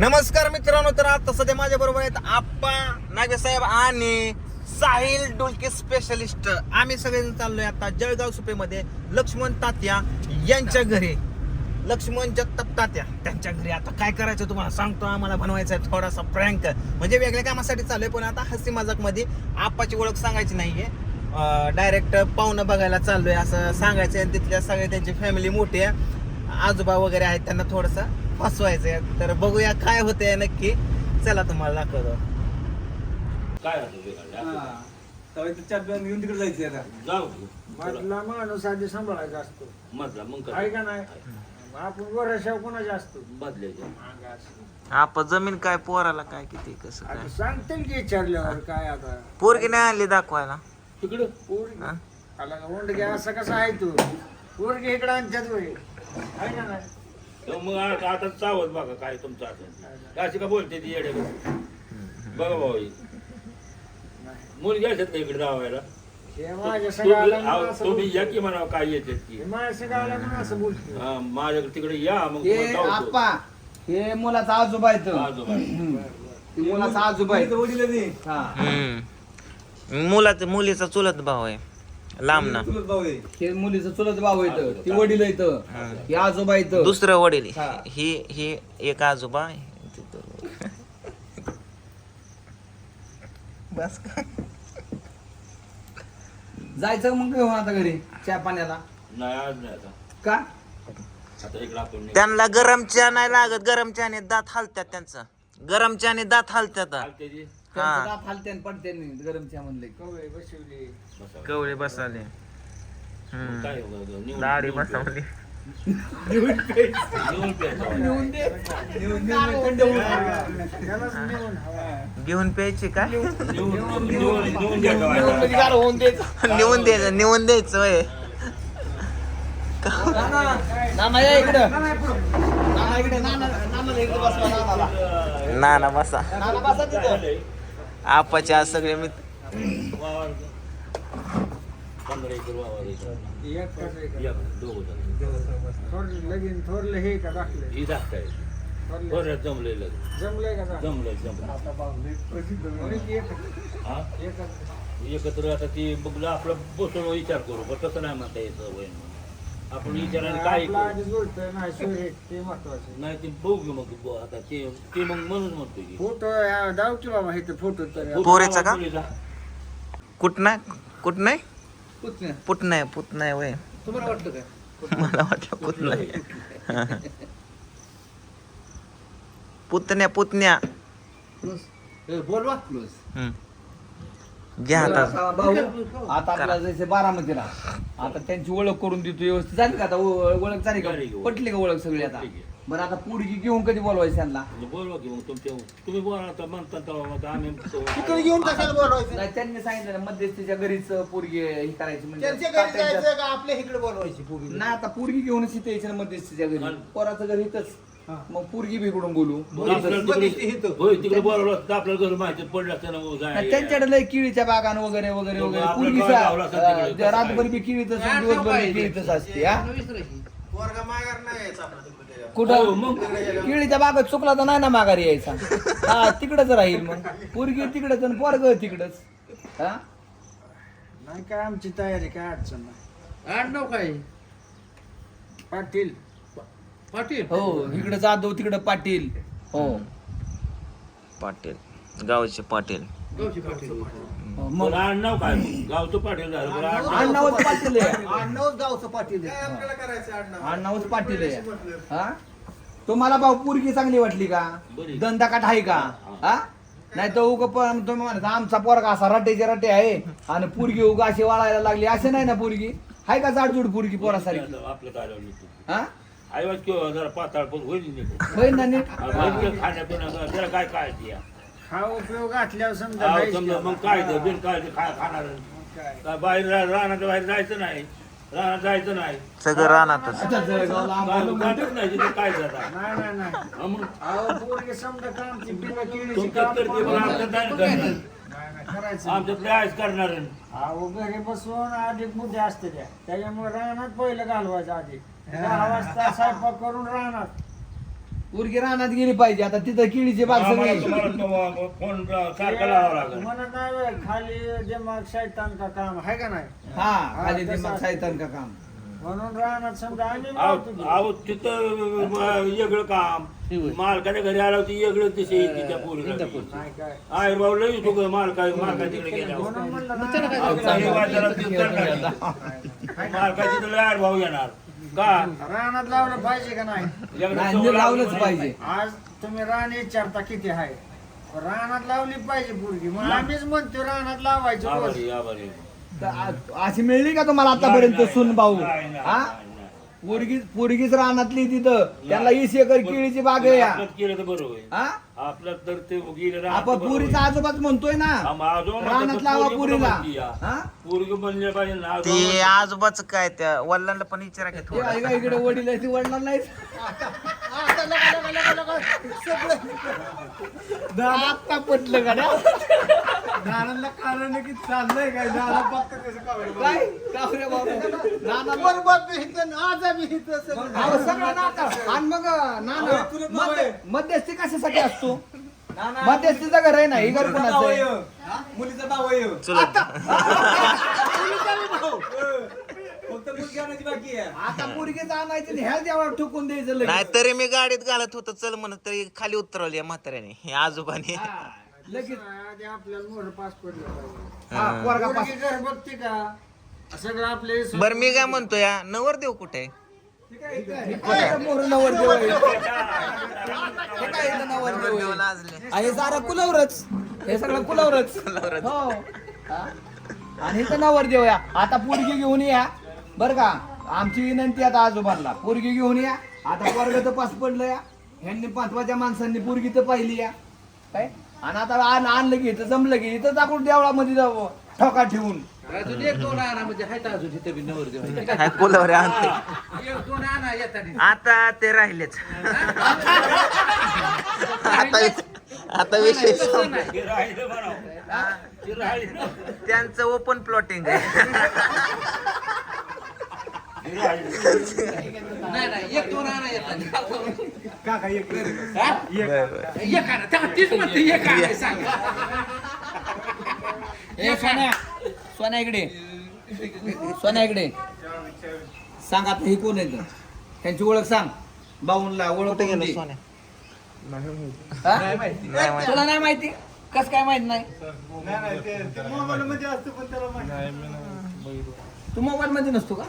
नमस्कार मित्रांनो तर आता सध्या माझ्या बरोबर आहेत आप्पा नागेसाहेब आणि साहिल डोलके स्पेशलिस्ट आम्ही सगळेजण चाललोय आता जळगाव सुपेमध्ये लक्ष्मण तात्या यांच्या घरी. लक्ष्मण जगताप तात्या त्यांच्या घरी. आता काय करायचं तुम्हाला? सांगतो आम्हाला बनवायचा आहे थोडासा प्रँक म्हणजे वेगळ्या कामासाठी चालू आहे पण आता हसी मजाकमध्ये आप्पाची ओळख सांगायची नाहीये. डायरेक्ट पाहुणं बघायला चाललोय असं सांगायचं आणि तिथल्या सगळे त्यांची फॅमिली मोठी आहे. आजोबा वगैरे आहेत त्यांना थोडंसं फसवायचंय तर बघूया काय होतंय नक्की. चला तुम्हाला दाखवतो. काय होतं? येऊन तिकडे जायचं आता. जाऊ. मधला माणूस आधी सांभाळायचा असतो. मधला मग आहे काय का नाही? आपण वरशाव कोणाचा असतो? बदलायचं आप जमीन काय पोराला काय किती कसं आता काय सांगतील की विचारल्यावर काय आता. पोरगी नाही आणली दाखवायला. तिकडं? पोरगी? हा? आला का? ओंडगे असं कसं आहे तू? पोरगी इकडे आणतात वय आहे का नाही? मग आता आता चावत बघा काय तुमचं असेल अशी का बोलते ती येडे बघा भाऊ. मुलगी असेल इकडे जावायला? हे माझ्या सगळ्याला तुम्ही. या की म्हणा काय येते की हे माझ्याकडे तिकडे या मग हे तुम्हाला जाऊ आप्पा हे मुलाचा आजोबा येत. आजोबा मुलाचा आजोबा आहे. वडील हा. हम्म. मुलाचं मुलीचा चुलत भाऊ आहे. लांब ना. हे मुलीचं चुलत भाऊ येत ती वडील येत हे. आजोबा येत दुसरं वडील हा. ही एक आजोबा. बस का? जायचं मग घेऊन आता घरी चहा पाण्याला. नाही आज नाही आता. का? आता इकडे आपण नाही. त्यांना गरम चहा नाही लागत. गरम चहाने दात हालतात त्यांचं. गरम चहाने दात हालतात जी. त्यांचं दात हालते आणि पडते आणि गरम चहा म्हणले. कवळे बसवली. कवळे काय दाढी बसवली. नेऊन घेऊन प्यायची द्या गावाला. होऊन द्यायचं. नेऊन द्यायचं नेऊन द्यायचं वय. नाना या इकडं. नाना इकडे नाना नानाला इकडे बसवा नानाला. ना ना बसा नाना आपाचे आज सगळे मित्र वावर. वावर एक दोघं लगीन थोरलं हे का दाखले ही धाकटाय. का दाखलं? जमलंय जमलं एक हा एकत्र आता ती बघलं आपलं बसून विचार करू पण तसं नाही म्हणता येतं वय आपण विचाराने काय आपला करू? आधी जुळतंय ना सोय ते महत्वाचं नाही ते बघू मग ब- आता ते ते मग म्हणून म्हणतो की. फोटो दाव की बाबा इथं फोटो तर. पोरीचा का? पोरीचा. कुठ नाही कुठ नाही पुतण्या नाही पुत नाही वय. तुम्हाला वाटतं काय मला वाटलं पुत नाही पुतण्या पुतण्या. बोलवा क्लोज हम्म. घ्या आता. आता भाऊ. आता आपल्याला जसे बारामतीला. आता त्यांची ओळख करून देतो व्यवस्थित. झाली का आता? ओ- ओळख झाली का? झाली की ओळख. पटली का ओळख सगळी आता? पटली. बरं आता पोरगी घेऊन कधी बोलवायचं त्यांना? म्हणजे बोलवा की मग तुमच्या तुम्ही बोला आता म्हणता तेव्हा मग आम्ही घेऊन कशाला बोलवायचं? नाही, त्यांनी सांगितलं ना, मध्यस्थीच्या घरीच पोरगी हे करायची म्हणजे त्यांच्या घरी तात्यांच्या- जायचं का? आपल्या इकडे बोलवायची पूर्वी नाही आता पोरगी घेऊनच इथे यायचं ना मध्यस्थीच्या घरी. आणि- पोराचं घर इथंच. मग पोरगी बिघडून बोलू. मग आपल्याला तिकडे होय तिकडे बोलवलं असतं आपल्याला घर माहिती पडलं असतं ना मग नाही, जाय- त्यांच्याकडे लय केळीच्या बागान वगैरे वगैरे वगैरे. आपलं पोरगी गाव लावलं असेल तिकडे. रातभर बी केळीतच आणि दिवसभर बी केळीतच असते हा. पोरगा माघार नाही यायचा आपला तिकडे. हो, कुठं मग केळीच्या बागात चुकला तर नाही ना माघारी यायचा. हा तिकडच राहील मग. पोरगी तिकडच आणि पोरग तिकडच. हा? नाही काय आमची तयारी काय अडचण नाही. आडनाव काय? पाटील. पाटील? हो इकडे जाधव तिकडे पाटील. हो. पाटील. गावचे पाटील. गावची पाटील. हो, मग. मग आडनाव काय? गावचं पाटील झालं. बरं आडनाव अण्णावच पाटील. आहे. आडनावच गावचं पाटील आहे. आपल्याला करायचं आडनाव? अण्णावच पाटील आहे. हा? तुम्हाला भाऊ पोरगी चांगली वाटली का? बरी. दंदाकाठ आहे का? हा? नाही तर उग पण तुम्ही म्हणता आमचा पोरगा असा रटेचे रटे आहे आणि पोरगी उगा अशी वाळायला लागली. असे नाही ना पोरगी? आहे का जाडजूड पोरगी पोरासारखी? आपलं काय लावलं तू? हा? आईवाज किंवा जरा पाताळ पण होईल नीट. ना काय काय ते हा उपयोग घातल्यावर समजा नाहीच मग. काय ते बिन काय ते काय खाणार काय? काय बाहेर रा- रानाच्या बाहेर जायचं नाही. रानात जायचं नाही. सगळं रानातच. आता जळगावला काय आम्हाला गाठच नाही तिथे काय जाता नाही नाही नाही. हा मग? अहो पोरगी समजा कामची पिलं केळीची तुमच्यात काम करते पण करून- आमच्यात नाही करणार. नाही, नाही, करायचं आमच्यात लयच करणार. अहो घरी बसून अधिक मुद्दे असते त्या. त्याच्यामुळे रानात पहिलं घालवायचं आधी. दहा वाजता स्वयंपाक करून राहणार. पोरगी रानात गेली पाहिजे. आता तिथं किडीची बाग सगळी तुम्हाला तो फोन सारखा लावावा लागेल. म्हणत नाही बे, खाली दिमाग शैतान का काम? आहे का नाही? हा खाली असतं. सायतान का काम. म्हणून राहणार समजा. आहो, तिथं वेगळं काम. मालकाच्या घरी आला होती वेगळं येते त्या पोरीला. नाही काय? आयर भाऊ लई ग मालका मालका तिकडे गेल्यावर म्हणून म्हणलं ना, तिथं. मालकाची तर आयर भाऊ येणार. का? रानात लावलं पाहिजे का नाही? लावलंच पाहिजे. आज तुम्ही रान विचारता किती आहे? रानात लावली पाहिजे पोरगी. मग आम्हीच म्हणतो रानात लावायची रोज. आभारी. आभारी तर आ- अशी मिळली का तुम्हाला आतापर्यंत सुन भाऊ? नाही, नाही, हा? नाही, नाही. पोरगी पोरगीच रानातली तिथं. त्याला वीस एकर केळीची बाग आहे या. आपलं केलं तर बरं होईल हा? आपलं तर ते आपण पुरीचा आजोबाच म्हणतोय ना. रानात लावा पुरीला. हा? पोरगी बनले पाहिजे ना ते आजोबा आजोबाच काय त्या वडिलांना पण विचारा की ते थोडं. आहे का इकडे वडील आहे, ती वडणार नाही. आता पटलं का नानांना कारण की चाललंय काय? नाना फक्त कसं काय काय? काय रे बाबा. नाना बरोबर बी हिथं, आज आम्ही हिथं सगळं. अहो, सगळं नाता आणि मग नाना मध्य- मध्यस्थी कशासाठी असतो? मध्यस्थीचं घर आहे ना ही घर कोणाचं आहे? मुलीचा आहे. चुलत फक्त मुलगी आणायची बाकी आहे. आता आणायचं आणि ह्या देवाला ठोकून द्यायचं लगेच. नाही तरी मी गाडीत घालत होतो चल म्हणत तरी खाली उतरवली या म्हाताऱ्याने हे आजोबाने. हा, लगेच. आधी आपल्याला मोठं पास पडलं पाहिजे हा, पोरगा पास- पोरगी घर बघते का? सगळं आपले बर मी काय म्हणतो या नवर देव कुठे मोर नवरदेव आहे. हे काय इथं नवरदेव आहे? लाजले. आ, हे सारं कुलवरच. हे सगळं कुलवरच. हो. हा? आणि इथं नवरदेव या. आता पोरगी घेऊन या. बर का? आमची विनंती आता आजोबांना. पोरगी घेऊन या. आता पोरग तर पास पडलं या. ह्यांनी महत्त्वाच्या माणसांनी पोरगी तर पाहिली या. काय? आणि आता आण आणलं की इथं जमलं की इथं टाकून देवळामध्ये जावं. ठोका ठेवून. अजून एक दोन आणा म्हणजे हायत अजून इथे बी. काय आणते एक दोन आणा आता ते राहिलेच आता आता विषय संपला. ते राहिलं म्हणावं. ते राहिलं. त्यांचं ओपन प्लॉटिंग. नाही नाही एक दोन आणा येतानी काका एक? एक आणा तेव्हा तीच म्हणते एक आणा सांगा ए सोन्या सोन्या इकडे. सोन्या इकडे. सांग आता ही कोण आहे त्यांची ओळख सांग. बाऊनला ओळख कुठे गेलं. सोन्या? नाही माहिती. तुला नाही माहिती? कस काय माहीत नाही? नाही नाही ते- ते मोबाईल मध्ये असतं पण त्याला माहिती तू मोबाईल मध्ये नसतो का?